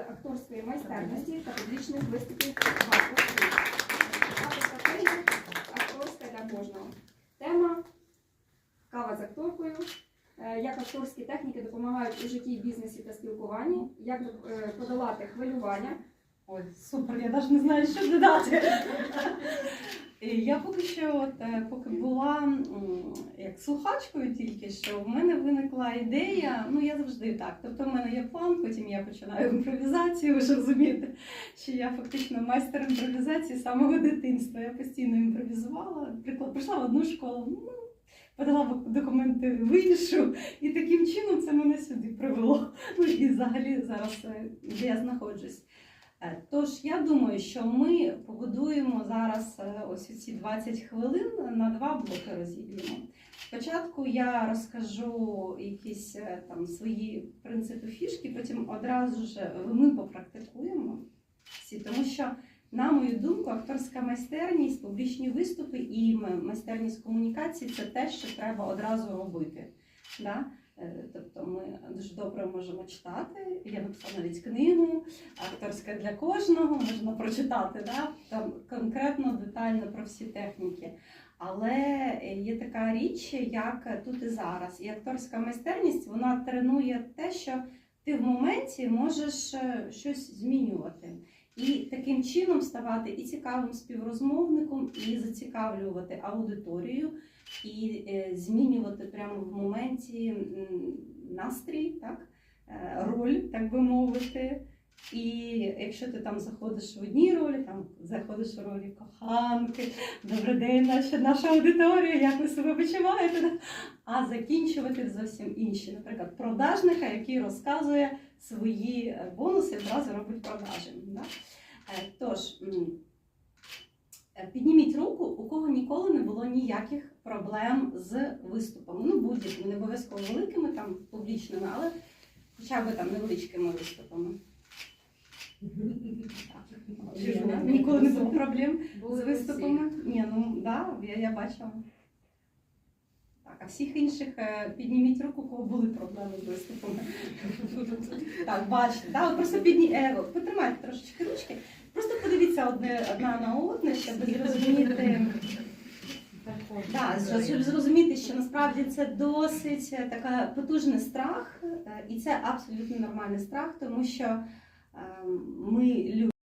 акторської майстерності та публічних виступів акторська для кожного. Тема кава з акторкою. Е, Як акторські техніки допомагають у житті, бізнесі та спілкуванні, як е, подолати хвилювання, Ой, супер, я навіть не знаю, що додати. Я поки що, от, е, поки була як слухачкою тільки що, в мене виникла ідея, ну я завжди так. Тобто в мене є план, потім я починаю імпровізацію, ви ж розумієте, що я фактично майстер імпровізації з самого дитинства. Я постійно імпровізувала. Приклад, прийшла в одну школу, ну, подала документи в іншу, і таким чином це мене сюди привело. Ну і взагалі зараз, е, де я знаходжусь. Е, Тож я думаю, що ми побудуємо зараз е, ось ці 20 хвилин на два блоки розіб'ємо. Спочатку я розкажу якісь е, там свої принципи фішки, потім одразу ж ми попрактикуємо всі, тому що, на мою думку, акторська майстерність, публічні виступи і майстерність комунікації це те, що треба одразу робити. Да? Е, Тобто ми дуже добре можемо читати. Я написала навіть книгу, акторська для кожного, можна прочитати да? там конкретно, детально про всі техніки. Але є така річ, як тут і зараз. І акторська майстерність вона тренує те, що ти в моменті можеш е, щось змінювати. І таким чином ставати і цікавим співрозмовником, і зацікавлювати аудиторію, і е, змінювати прямо в моменті настрій, так? е, роль, так би мовити. І якщо ти там заходиш в одній ролі, там заходиш в ролі коханки, добрий день, наша, наша аудиторія, як ви себе почуваєте? А закінчувати зовсім інші, наприклад, продажника, який розказує свої е, бонуси, одразу робить продажі. Да? Е, Тож, е, підніміть руку, у кого ніколи не було ніяких проблем з виступами. Ну, будь-якими, не обов'язково великими, там, публічними, але хоча б там невеличкими виступами. Так. Ніколи не було проблем з виступами. Ні, ну да, я, я бачила. Так, а всіх інших е, підніміть руку, у кого були проблеми з виступами. Так, бачите, да, от просто підні... е, потримайте трошечки ручки. Просто подивіться одне одна на одне, щоб зрозуміти. Да, щоб- щоб зрозуміти, що насправді це досить е, така потужний страх, е, і це абсолютно нормальний страх, тому що е, ми люди.